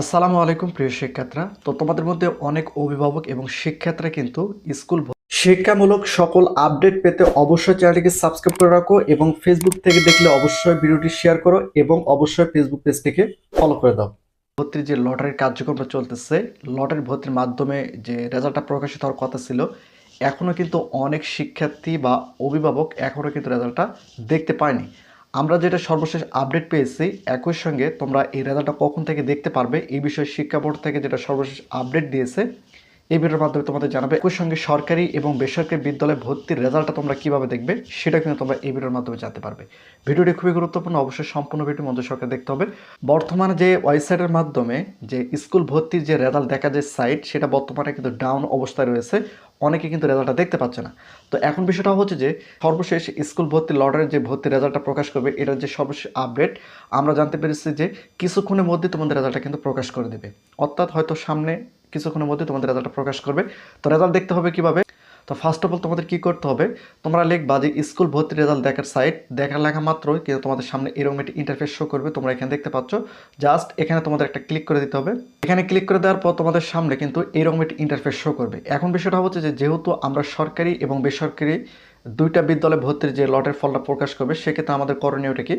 আসসালামু আলাইকুম, প্রিয় শিক্ষার্থীরা। তো তোমাদের মধ্যে অনেক অভিভাবক এবং শিক্ষার্থীরা কিন্তু স্কুল শিক্ষামূলক সকল আপডেট পেতে অবশ্যই চ্যানেলটিকে সাবস্ক্রাইব করে রাখো এবং ফেসবুক থেকে দেখলে অবশ্যই ভিডিওটি শেয়ার করো এবং অবশ্যই ফেসবুক পেজটিকে ফলো করে দাও। ভর্তির যে লটারির কার্যক্রমটা চলতেছে, লটারি ভর্তির মাধ্যমে যে রেজাল্টটা প্রকাশিত হওয়ার কথা ছিল এখনও কিন্তু অনেক শিক্ষার্থী বা অভিভাবক এখনও কিন্তু রেজাল্টটা দেখতে পায়নি। আমরা যেটা সর্বশেষ আপডেট পেয়েছি, একই সঙ্গে তোমরা এই রেজাল্টটা কখন থেকে দেখতে পারবে, এই বিষয়ে শিক্ষা বোর্ড থেকে যেটা সর্বশেষ আপডেট দিয়েছে এই ভিডিওর মাধ্যমে তোমাদের জানাবে একই সঙ্গে সরকারি এবং বেসরকারি বিদ্যালয়ে ভর্তির রেজাল্টটা তোমরা কীভাবে দেখবে, সেটা কিন্তু তোমরা এই ভিডিওর মাধ্যমে জানতে পারবে। ভিডিওটি খুবই গুরুত্বপূর্ণ, অবশ্যই সম্পূর্ণ ভিডিও মধ্যে সরকার দেখতে হবে। বর্তমানে যে ওয়েবসাইটের মাধ্যমে যে স্কুল ভর্তির যে রেজাল্ট দেখা যায় সাইট, সেটা বর্তমানে কিন্তু ডাউন অবস্থায় রয়েছে। অনেকে কিন্তু রেজাল্টটা দেখতে পাচ্ছে না। তো এখন বিষয়টা হচ্ছে যে, সর্বশেষ স্কুল ভর্তি লটারির যে ভর্তি রেজাল্টটা প্রকাশ করবে, এটার যে সর্বশেষ আপডেট, আমরা জানতে পেরেছি যে কিছুক্ষণের মধ্যে তোমাদের রেজাল্টটা কিন্তু প্রকাশ করে দেবে। অর্থাৎ হয়তো সামনে কিছুক্ষণের মধ্যে তোমাদের রেজাল্টটা প্রকাশ করবে। তো রেজাল্ট দেখতে হবে কীভাবে? তো ফার্স্ট অফ অল তোমাদের কি করতে হবে? তোমরা লিখবা যে স্কুল ভর্তি রেজাল্ট দেখার সাইট দেখার লেখা মাত্রই কিন্তু তোমাদের সামনে এরকম একটি ইন্টারফেস শো করবে। তোমরা এখানে দেখতে পাচ্ছ। জাস্ট এখানে তোমাদের একটা ক্লিক করে দিতে হবে। এখানে ক্লিক করে দেওয়ার পর তোমাদের সামনে কিন্তু এরকম একটি ইন্টারফেস শো করবে। এখন বিষয়টা হচ্ছে যে যেহেতু আমরা সরকারি এবং বেসরকারি দুইটা বিদ্যালয়ে ভর্তির যে লটের ফলটা প্রকাশ করবে, সেক্ষেত্রে আমাদের করণীয়টা কি?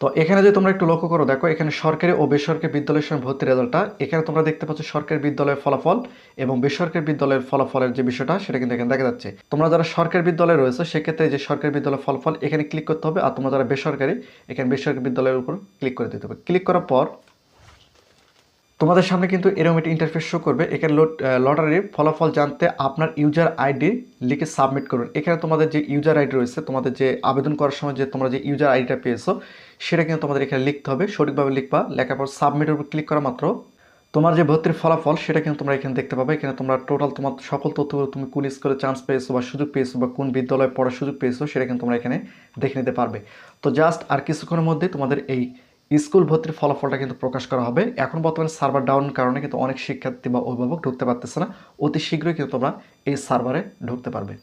তো এখানে যদি তোমরা একটু লক্ষ্য করো, দেখো এখানে সরকারি ও বেসরকারি বিদ্যালয়ের সঙ্গে ভর্তি রেজাল্টটা এখানে তোমরা দেখতে পাচ্ছ সরকারি বিদ্যালয়ের ফলাফল এবং বেসরকারি বিদ্যালয়ের ফলাফলের যে বিষয়টা, সেটা কিন্তু এখানে দেখা যাচ্ছে। তোমরা যারা সরকারি বিদ্যালয়ে রয়েছে, সেক্ষেত্রে যে সরকারি বিদ্যালয়ের ফলাফল এখানে ক্লিক করতে হবে, আর তোমরা যারা বেসরকারি, এখানে বেসরকারি বিদ্যালয়ের উপর ক্লিক করে দিতে হবে। ক্লিক করার পর তোমাদের সামনে কিন্তু এরকম একটি ইন্টারফেস শো করবে। এখানে লটারির ফলাফল জানতে আপনার ইউজার আইডি লিখে সাবমিট করুন। এখানে তোমাদের যে ইউজার আইডি রয়েছে, তোমাদের যে আবেদন করার সময় যে তোমরা যে ইউজার আইডিটা পেয়েছ, সেটা কিন্তু তোমাদের এখানে লিখতে হবে। সঠিকভাবে লিখবা, লেখার পর সাবমিটের উপর ক্লিক করা মাত্র। তোমার যে ভর্তির ফলাফল, সেটা কিন্তু তোমরা এখানে দেখতে পাবে। এখানে তোমরা টোটাল তোমার সকল তথ্যগুলো তুমি কোন স্কুলে চান্স পেয়েছ বা সুযোগ পেয়েছ বা কোন বিদ্যালয়ে পড়ার সুযোগ পেয়েছ, সেটা কিন্তু তোমরা এখানে দেখে নিতে পারবে। তো জাস্ট আর কিছুক্ষণের মধ্যে তোমাদের এই স্কুল ভর্তির ফলাফলটা কিন্তু প্রকাশ করা হবে। এখন বর্তমানে সার্ভার ডাউন কারণে কিন্তু অনেক শিক্ষার্থী বা অভিভাবক ঢুকতে পারতেছে না। অতি শীঘ্রই কিন্তু তোমরা এই সার্ভারে ঢুকতে পারবে।